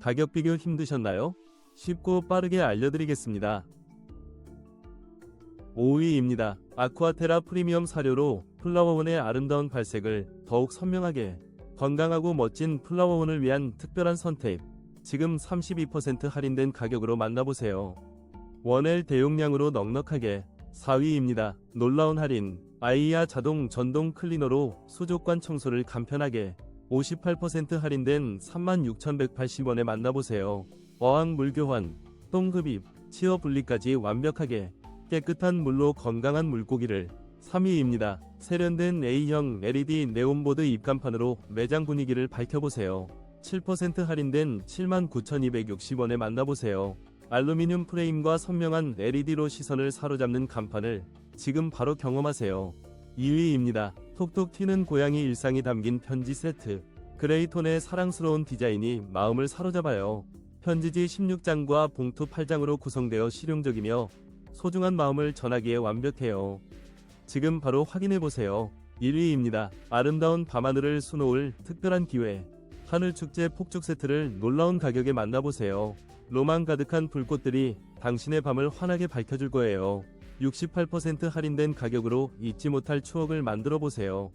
가격 비교 힘드셨나요? 쉽고 빠르게 알려드리겠습니다. 5위입니다. 아쿠아테라 프리미엄 사료로 플라워원의 아름다운 발색을 더욱 선명하게 건강하고 멋진 플라워원을 위한 특별한 선택. 지금 32% 할인된 가격으로 만나보세요. 원L 대용량으로 넉넉하게 4위입니다. 놀라운 할인. 아이야 자동 전동 클리너로 수족관 청소를 간편하게 58% 할인된 36,180원에 만나보세요. 어항 물 교환, 똥흡입, 치어 분리까지 완벽하게 깨끗한 물로 건강한 물고기를 3위입니다. 세련된 A형 LED 네온보드 입간판으로 매장 분위기를 밝혀보세요. 7% 할인된 79,260원에 만나보세요. 알루미늄 프레임과 선명한 LED로 시선을 사로잡는 간판을 지금 바로 경험하세요. 2위입니다. 톡톡 튀는 고양이 일상이 담긴 편지 세트. 그레이톤의 사랑스러운 디자인이 마음을 사로잡아요. 편지지 16장과 봉투 8장으로 구성되어 실용적이며 소중한 마음을 전하기에 완벽해요. 지금 바로 확인해보세요. 1위입니다. 아름다운 밤하늘을 수놓을 특별한 기회. 하늘 축제 폭죽 세트를 놀라운 가격에 만나보세요. 로망 가득한 불꽃들이 당신의 밤을 환하게 밝혀줄 거예요. 68% 할인된 가격으로 잊지 못할 추억을 만들어 보세요.